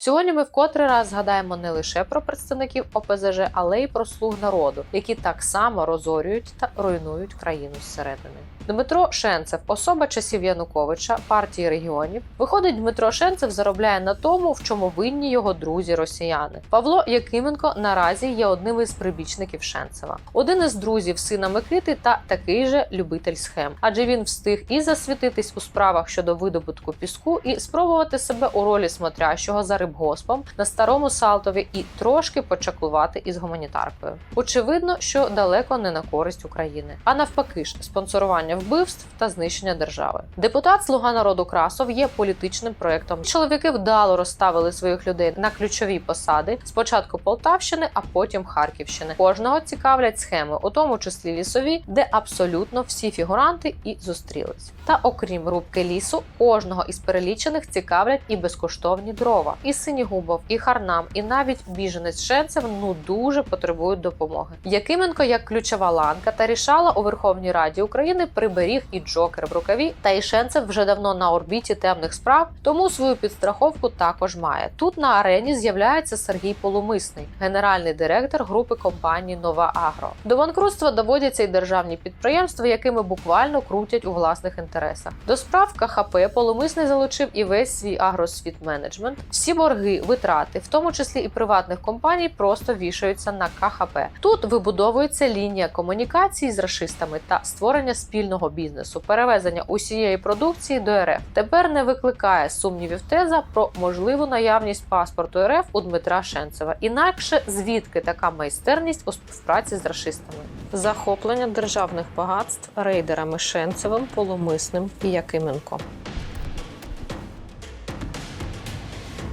Сьогодні ми вкотре раз згадаємо не лише про представників ОПЗЖ, але й про слуг народу, які так само розорюють та руйнують країну зсередини. Дмитро Шенцев, особа часів Януковича, партії регіонів. Виходить, Дмитро Шенцев заробляє на тому, в чому винні його друзі росіяни. Павло Якименко наразі є одним із прибічників Шенцева, один із друзів сина Микити та такий же любитель схем, адже він встиг і засвітитись у справах щодо видобутку піску, і спробувати себе у ролі смотрящого за рибгоспом на старому Салтові і трошки почаклувати із гуманітаркою. Очевидно, що далеко не на користь України, а навпаки ж спонсорування вбивств та знищення держави. Депутат Слуга народу Красов є політичним проєктом. Чоловіки вдало розставили своїх людей на ключові посади спочатку Полтавщини, а потім Харківщини. Кожного цікавлять схеми, у тому числі лісові, де абсолютно всі фігуранти і зустрілись. Та окрім рубки лісу, кожного із перелічених цікавлять і безкоштовні дрова, і Синігубов, і Харнам, і навіть біженець Шенцев ну дуже потребують допомоги. Якименко, як ключова ланка та рішала у Верховній Раді України, приберіг і Джокер в рукаві. Та і Шенцев вже давно на орбіті темних справ, тому свою підстраховку також має. Тут на арені з'являється Сергій Полумисний, генеральний директор групи компанії Нова Агро. До банкрутства доводяться й державні підприємства, якими буквально крутять у власних інтересах. До справ КХП Полумисний залучив і весь свій агросвіт менеджмент. Всі борги, витрати, в тому числі і приватних компаній, просто вішаються на КХП. Тут вибудовується лінія комунікації з рашистами та створення спільного бізнесу, перевезення усієї продукції до РФ. Тепер не викликає сумнівів теза про можливу наявність паспорту РФ у Дмитра Шенцева. Інакше звідки така майстерність у співпраці з рашистами? Захоплення державних багатств рейдерами Шенцевим, Полумисним і Якименко.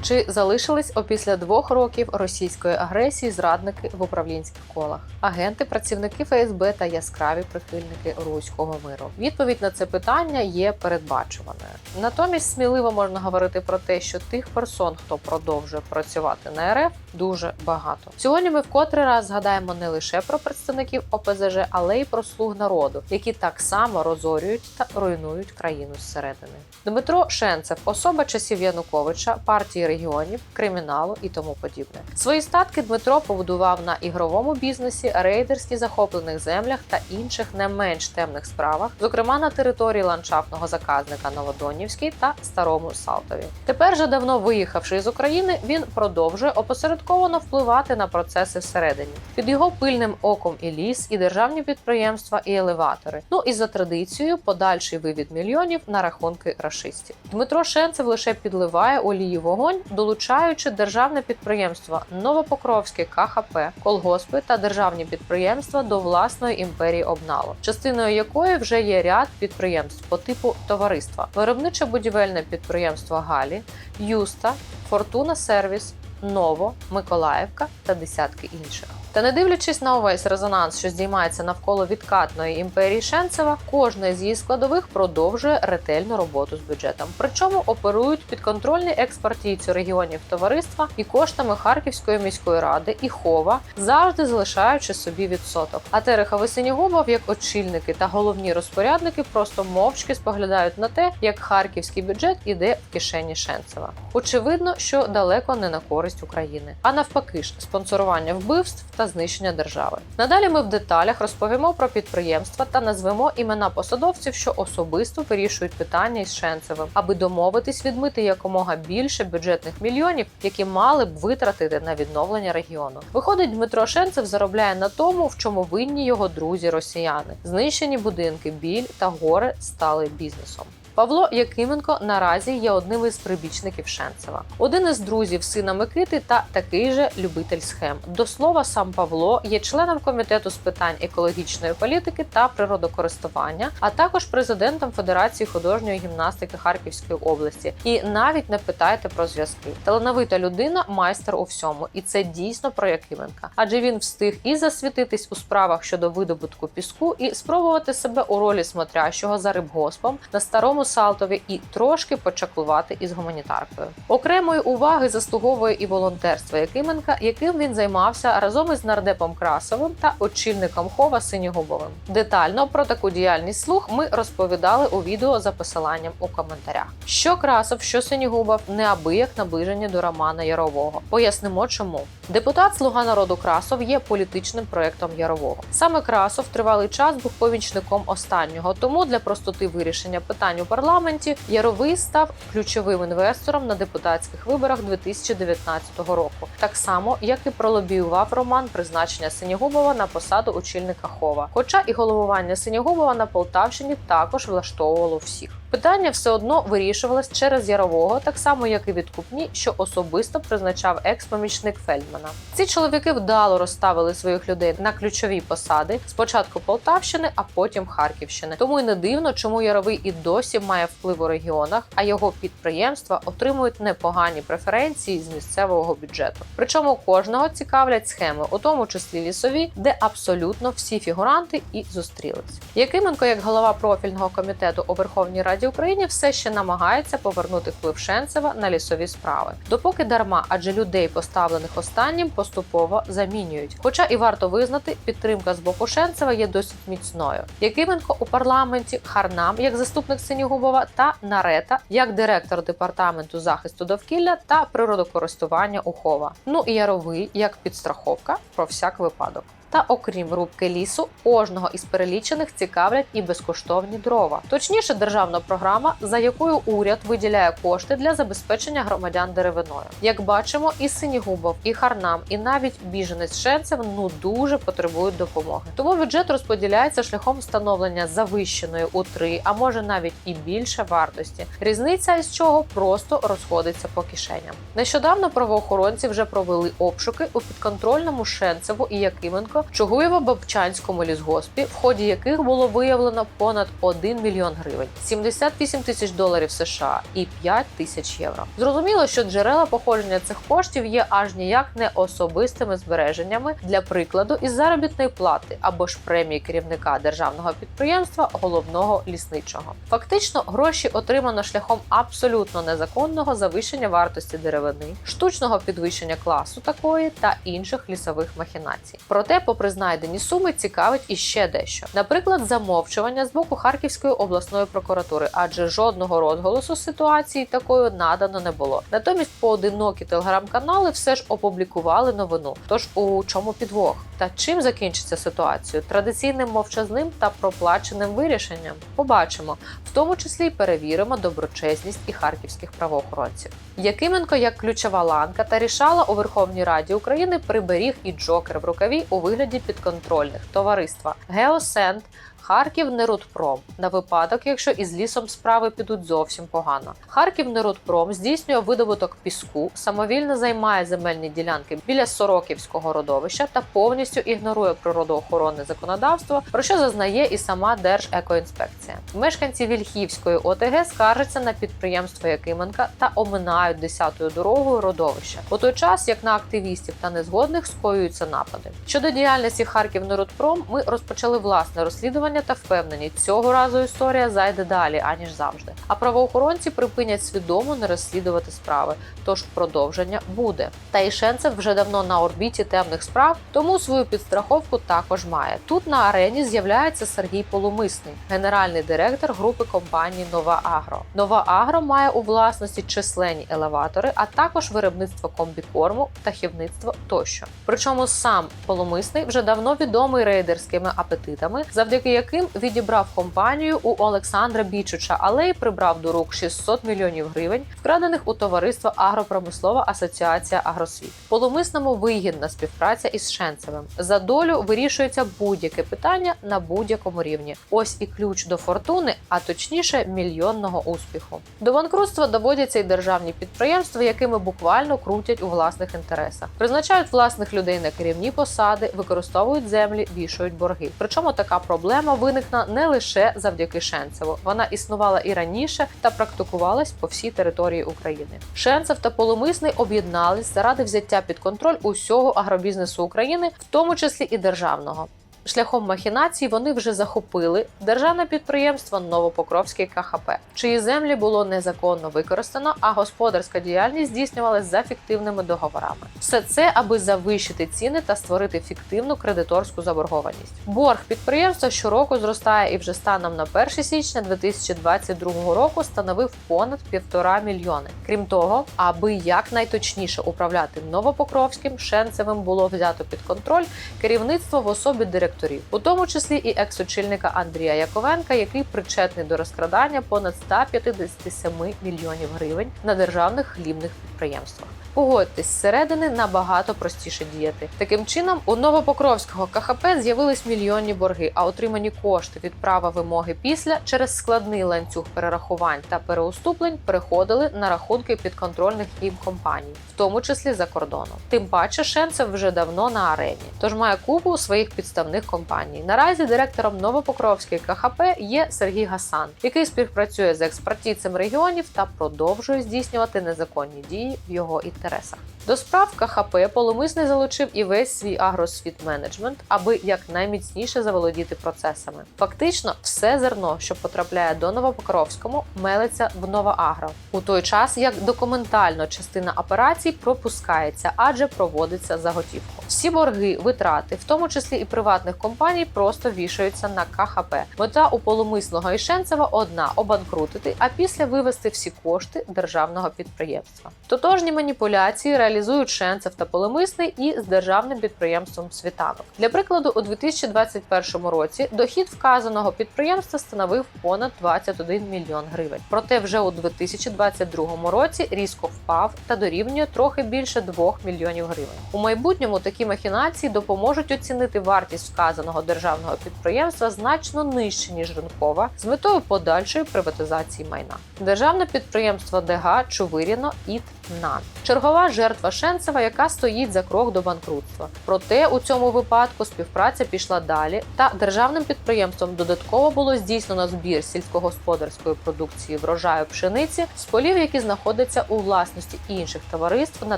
Чи залишились опісля двох років російської агресії зрадники в управлінських колах, агенти, працівники ФСБ та яскраві прихильники руського миру? Відповідь на це питання є передбачуваною. Натомість сміливо можна говорити про те, що тих персон, хто продовжує працювати на РФ, дуже багато. Сьогодні ми вкотре раз згадаємо не лише про представників ОПЗЖ, але й про слуг народу, які так само розорюють та руйнують країну зсередини. Дмитро Шенцев, особа часів Януковича, партії регіонів, криміналу і тому подібне. Свої статки Дмитро побудував на ігровому бізнесі, рейдерськи захоплених землях та інших не менш темних справах, зокрема на території ландшафтного заказника Новодонівський та Старому Салтові. Тепер же давно виїхавши з України, він продовжує опосередковано впливати на процеси всередині. Під його пильним оком і ліс, і державні підприємства, і елеватори. Ну і за традицією, подальший вивід мільйонів на рахунки рашистів. Дмитро Шенцев лише підливає олії вогонь, долучаючи державне підприємство Новопокровське КХП, колгоспи та державні підприємства до власної імперії обнало, частиною якої вже є ряд підприємств по типу товариства, виробниче будівельне підприємство Галі, Юста, Фортуна Сервіс. Ново, Миколаївка та десятки інших. Та не дивлячись на увесь резонанс, що здіймається навколо відкатної імперії Шенцева, кожна з її складових продовжує ретельну роботу з бюджетом. Причому оперують підконтрольні експартійцю регіонів товариства і коштами Харківської міської ради і хова, завжди залишаючи собі відсоток. А Терехов і Синігубов, як очільники та головні розпорядники, просто мовчки споглядають на те, як харківський бюджет іде в кишені Шенцева. Очевидно, що далеко не на користь України, а навпаки ж спонсорування вбивств та знищення держави. Надалі ми в деталях розповімо про підприємства та назвемо імена посадовців, що особисто вирішують питання із Шенцевим, аби домовитись відмити якомога більше бюджетних мільйонів, які мали б витратити на відновлення регіону. Виходить, Дмитро Шенцев заробляє на тому, в чому винні його друзі росіяни. Знищені будинки, біль та горе стали бізнесом. Павло Якименко наразі є одним із прибічників Шенцева, один із друзів сина Микити та такий же любитель схем. До слова, сам Павло є членом комітету з питань екологічної політики та природокористування, а також президентом Федерації художньої гімнастики Харківської області. І навіть не питайте про зв'язки. Талановита людина, майстер у всьому, і це дійсно про Якименка, адже він встиг і засвітитись у справах щодо видобутку піску, і спробувати себе у ролі смотрящого за рибгоспом на старому Салтові і трошки почаклувати із гуманітаркою. Окремої уваги заслуговує і волонтерство Якименка, яким він займався разом із нардепом Красовим та очільником хова Синігубовим. Детально про таку діяльність слуг ми розповідали у відео за посиланням у коментарях. Що Красов, що Синігубов неабияк наближені до Романа Ярового. Пояснимо, чому депутат Слуга народу Красов є політичним проектом Ярового. Саме Красов тривалий час був помічником останнього. Тому для простоти вирішення питань у парламенті Яровий став ключовим інвестором на депутатських виборах 2019 року, так само як і пролобіював Роман призначення Синігубова на посаду очільника хова. Хоча і головування Синігубова на Полтавщині також влаштовувало всіх. Питання все одно вирішувалось через Ярового, так само як і відкупні, що особисто призначав екс-помічник Фельдмана. Ці чоловіки вдало розставили своїх людей на ключові посади спочатку Полтавщини, а потім Харківщини. Тому й не дивно, чому Яровий і досі має вплив у регіонах, а його підприємства отримують непогані преференції з місцевого бюджету. Причому кожного цікавлять схеми, у тому числі лісові, де абсолютно всі фігуранти і зустрілись. Якименко, як голова профільного комітету у Верховній Раді України, все ще намагається повернути вплив Шенцева на лісові справи. Допоки дарма, адже людей, поставлених останнім, поступово замінюють. Хоча і варто визнати, підтримка з боку Шенцева є досить міцною. Якименко у парламенті, Харнам як заступник Синігубова та Нарета як директор департаменту захисту довкілля та природокористування Ухова. Ну і Яровий як підстраховка про всяк випадок. Та окрім рубки лісу, кожного із перелічених цікавлять і безкоштовні дрова, точніше, державна програма, за якою уряд виділяє кошти для забезпечення громадян деревиною. Як бачимо, і Синігубов, і Харнам, і навіть біженець Шенцев ну дуже потребують допомоги. Тому бюджет розподіляється шляхом встановлення завищеної у три, а може навіть і більше вартості. Різниця із чого просто розходиться по кишеням. Нещодавно правоохоронці вже провели обшуки у підконтрольному Шенцеву і Якименко Чугуєво-Бобчанському лісгоспі, в ході яких було виявлено понад 1 мільйон гривень, 78 тисяч доларів США і 5 тисяч євро. Зрозуміло, що джерела походження цих коштів є аж ніяк не особистими збереженнями для прикладу із заробітної плати або ж премії керівника державного підприємства головного лісничого. Фактично, гроші отримано шляхом абсолютно незаконного завищення вартості деревини, штучного підвищення класу такої та інших лісових махінацій. Проте, попри знайдені суми, цікавить іще дещо. Наприклад, замовчування з боку Харківської обласної прокуратури, адже жодного розголосу ситуації такою надано не було. Натомість поодинокі телеграм-канали все ж опублікували новину. Тож у чому підвох? Та чим закінчиться ситуацію? Традиційним мовчазним та проплаченим вирішенням? Побачимо, в тому числі й перевіримо доброчесність і харківських правоохоронців. Якименко, як ключова ланка та рішала у Верховній Раді України, приберіг і джокер в рукаві у вигляді підконтрольних товариства Геосент. Харків Нерудпром на випадок, якщо із лісом справи підуть зовсім погано. Харків Нерудпром здійснює видобуток піску, самовільно займає земельні ділянки біля Сороківського родовища та повністю ігнорує природоохоронне законодавство, про що зазнає і сама Держекоінспекція. Мешканці Вільхівської ОТГ скаржаться на підприємство Якименка та оминають десятою дорогою родовища. У той час, як на активістів та незгодних скоюються напади. Щодо діяльності Харків Нерудпром, ми розпочали власне розслідування та впевнені, цього разу історія зайде далі аніж завжди. А правоохоронці припинять свідомо не розслідувати справи. Тож продовження буде. Та і Шенцев вже давно на орбіті темних справ, тому свою підстраховку також має. Тут на арені з'являється Сергій Полумисний, генеральний директор групи компанії Нова Агро. Нова Агро має у власності численні елеватори, а також виробництво комбікорму, птахівництво тощо. Причому сам Полумисний вже давно відомий рейдерськими апетитами, завдяки яким відібрав компанію у Олександра Бічуча, але й прибрав до рук 600 мільйонів гривень, вкрадених у товариство Агропромислова асоціація Агросвіт. Полумисному вигідна співпраця із Шенцевим. За долю вирішується будь-яке питання на будь-якому рівні. Ось і ключ до фортуни, а точніше мільйонного успіху. До банкрутства доводяться й державні підприємства, якими буквально крутять у власних інтересах, призначають власних людей на керівні посади, використовують землі, вішають борги. Причому така проблема виникла не лише завдяки Шенцеву. Вона існувала і раніше та практикувалась по всій території України. Шенцев та Полумисний об'єднались заради взяття під контроль усього агробізнесу України, в тому числі і державного. Шляхом махінацій вони вже захопили державне підприємство Новопокровський КХП, чиї землі було незаконно використано, а господарська діяльність здійснювалась за фіктивними договорами. Все це аби завищити ціни та створити фіктивну кредиторську заборгованість. Борг підприємства щороку зростає і вже станом на 1 січня 2022 року становив понад півтора мільйони. Крім того, аби якнайточніше управляти Новопокровським, Шенцевим було взято під контроль керівництво в особі директорів, у тому числі і екс-очільника Андрія Яковенка, який причетний до розкрадання понад 157 мільйонів гривень на державних хлібних підприємствах. Погодьтесь, зсередини набагато простіше діяти. Таким чином, у Новопокровського КХП з'явились мільйонні борги, а отримані кошти від права вимоги після через складний ланцюг перерахувань та переуступлень переходили на рахунки підконтрольних їм компаній, в тому числі за кордоном. Тим паче Шенцев вже давно на арені, тож має купу своїх підставних компаній. Наразі директором Новопокровської КХП є Сергій Гасан, який співпрацює з експертицем регіонів та продовжує здійснювати незаконні дії в його інтересах. До справ КХП Полумисний залучив і весь свій агросвіт менеджмент, аби якнайміцніше заволодіти процесами. Фактично, все зерно, що потрапляє до Новопокровському, мелиться в Новоагро, у той час як документально частина операцій пропускається, адже проводиться заготівку. Всі борги, витрати, в тому числі і приватних компаній, просто вішаються на КХП. Мета у полумисного і Шенцева одна обанкрутити, а після вивести всі кошти державного підприємства. Тотожні маніпуляції реалізують Шенцев та Полемисний і з державним підприємством Світанок. Для прикладу, у 2021 році дохід вказаного підприємства становив понад 21 мільйон гривень. Проте вже у 2022 році різко впав та дорівнює трохи більше 2 мільйонів гривень. У майбутньому такі махінації допоможуть оцінити вартість вказаного державного підприємства значно нижче ніж ринкова з метою подальшої приватизації майна. Державне підприємство ДГ Чувиріно ІТ НАН. Чергова жертва Шенцева, яка стоїть за крок до банкрутства. Проте у цьому випадку співпраця пішла далі, та державним підприємством додатково було здійснено збір сільськогосподарської продукції врожаю пшениці з полів, які знаходяться у власності інших товариств на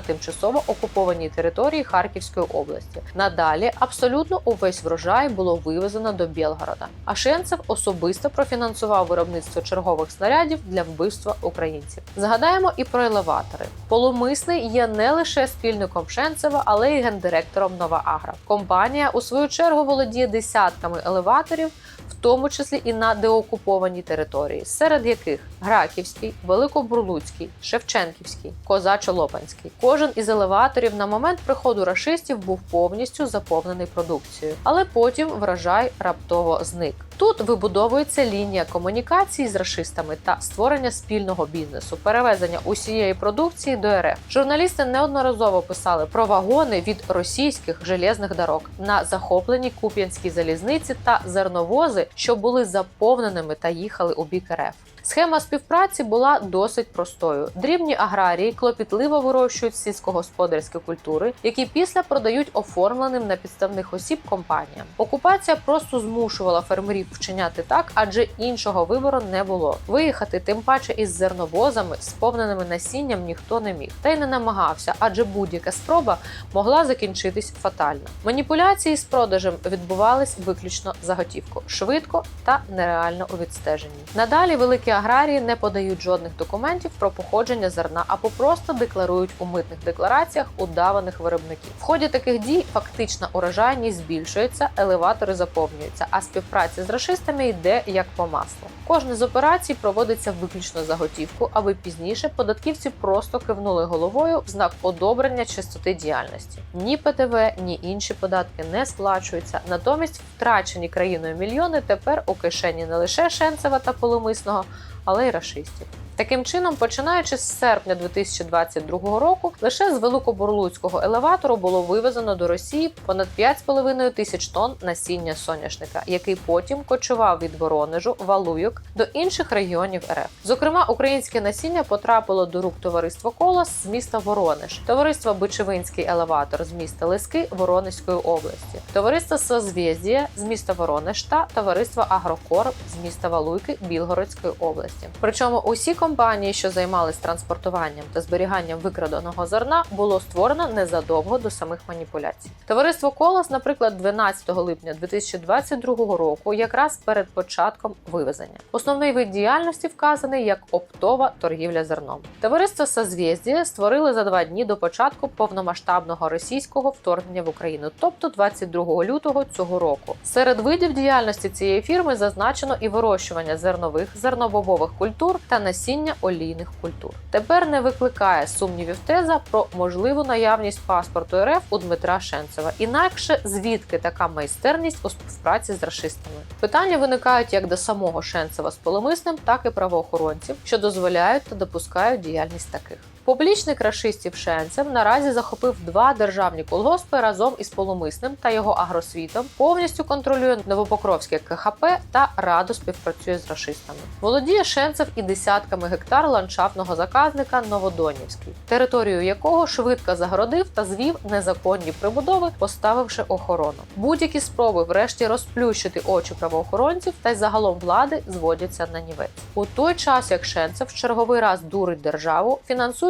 тимчасово окупованій території Харківської області. Надалі абсолютно увесь врожай було вивезено до Білгорода. А Шенцев особисто профінансував виробництво чергових снарядів для вбивства українців. Згадаємо і про елеватори. Полумисний є не лише спільником Шенцева, але й гендиректором Нова Агра. Компанія у свою чергу володіє десятками елеваторів, в тому числі і на деокупованій території, серед яких Граківський, Великобурлуцький, Шевченківський, Козачо-Лопанський. Кожен із елеваторів на момент приходу рашистів був повністю заповнений продукцією, але потім врожай раптово зник. Тут вибудовується лінія комунікації з рашистами та створення спільного бізнесу, перевезення усієї продукції до РФ. Журналісти неодноразово писали про вагони від російських железних дорог на захопленій Куп'янській залізниці та зерновози, що були заповненими та їхали у бік РФ. Схема співпраці була досить простою. Дрібні аграрії клопітливо вирощують сільськогосподарські культури, які після продають оформленим на підставних осіб компаніям. Окупація просто змушувала фермерів вчиняти так, адже іншого вибору не було. Виїхати тим паче із зерновозами, сповненими насінням, ніхто не міг, та й не намагався, адже будь-яка спроба могла закінчитись фатально. Маніпуляції з продажем відбувались виключно за готівку, швидко та нереально у відстеженні. Надалі великі аграрії не подають жодних документів про походження зерна або просто декларують у митних деклараціях удаваних виробників. В ході таких дій фактична урожайність збільшується, елеватори заповнюються, а співпраця з рашистами йде як по маслу. Кожна з операцій проводиться виключно за готівку, аби пізніше податківці просто кивнули головою в знак одобрення чистоти діяльності. Ні ПТВ, ні інші податки не сплачуються. Натомість втрачені країною мільйони тепер у кишені не лише Шенцева та Полумисного, але й рашистів. Таким чином, починаючи з серпня 2022 року, лише з великобурлуцького елеватору було вивезено до Росії понад 5,5 тисяч тонн насіння соняшника, який потім кочував від Воронежу, Валуйок до інших регіонів РФ. Зокрема, українське насіння потрапило до рук товариства Колос з міста Воронеж, товариства Бичевинський елеватор з міста Лиски Воронезької області, товариство Созвєздія з міста Воронеж та товариство Агрокор з міста Валуйки Білгородської області. Причому усі компанії що займались транспортуванням та зберіганням викраденого зерна, було створено незадовго до самих маніпуляцій. Товариство Колос, наприклад, 12 липня 2022 року, якраз перед початком вивезення. Основний вид діяльності вказаний як оптова торгівля зерном. Товариство Созвєздія створили за два дні до початку повномасштабного російського вторгнення в Україну, тобто 22 лютого цього року. Серед видів діяльності цієї фірми зазначено і вирощування зернових, зернобобових культур та насіння олійних культур. Тепер не викликає сумнівів теза про можливу наявність паспорту РФ у Дмитра Шенцева. Інакше звідки така майстерність у співпраці з расистами? Питання виникають як до самого Шенцева з полемисним, так і правоохоронців, що дозволяють та допускають діяльність таких. Публічник рашистів Шенцев наразі захопив два державні колгоспи разом із полумисним та його агросвітом, повністю контролює Новопокровське КХП та радо співпрацює з рашистами. Володіє Шенцев і десятками гектар ландшафтного заказника Новодонівський, територію якого швидко загородив та звів незаконні прибудови, поставивши охорону. Будь-які спроби, врешті, розплющити очі правоохоронців та й загалом влади зводяться на нівець. У той час як Шенцев в черговий раз дурить державу,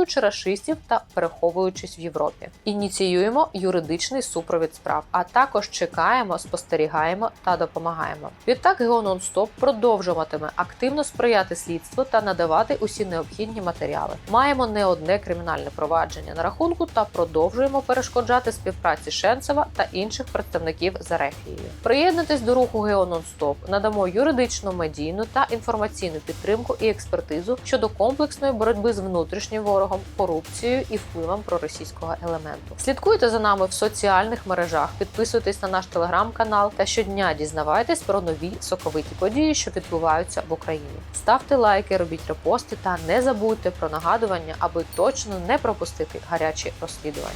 фінансуючи рашистів та переховуючись в Європі. Ініціюємо юридичний супровід справ, а також чекаємо, спостерігаємо та допомагаємо. Відтак Гео Нонстоп продовжуватиме активно сприяти слідству та надавати усі необхідні матеріали. Маємо не одне кримінальне провадження на рахунку та продовжуємо перешкоджати співпраці Шенцева та інших представників з Ерефією. Приєднуйтесь до руху Гео Нонстоп, надамо юридичну, медійну та інформаційну підтримку і експертизу щодо комплексної боротьби з внутрішнім ворогом, корупцією і впливом проросійського елементу. Слідкуйте за нами в соціальних мережах, підписуйтесь на наш телеграм-канал та щодня дізнавайтесь про нові соковиті події, що відбуваються в Україні. Ставте лайки, робіть репости та не забудьте про нагадування, аби точно не пропустити гарячі розслідування.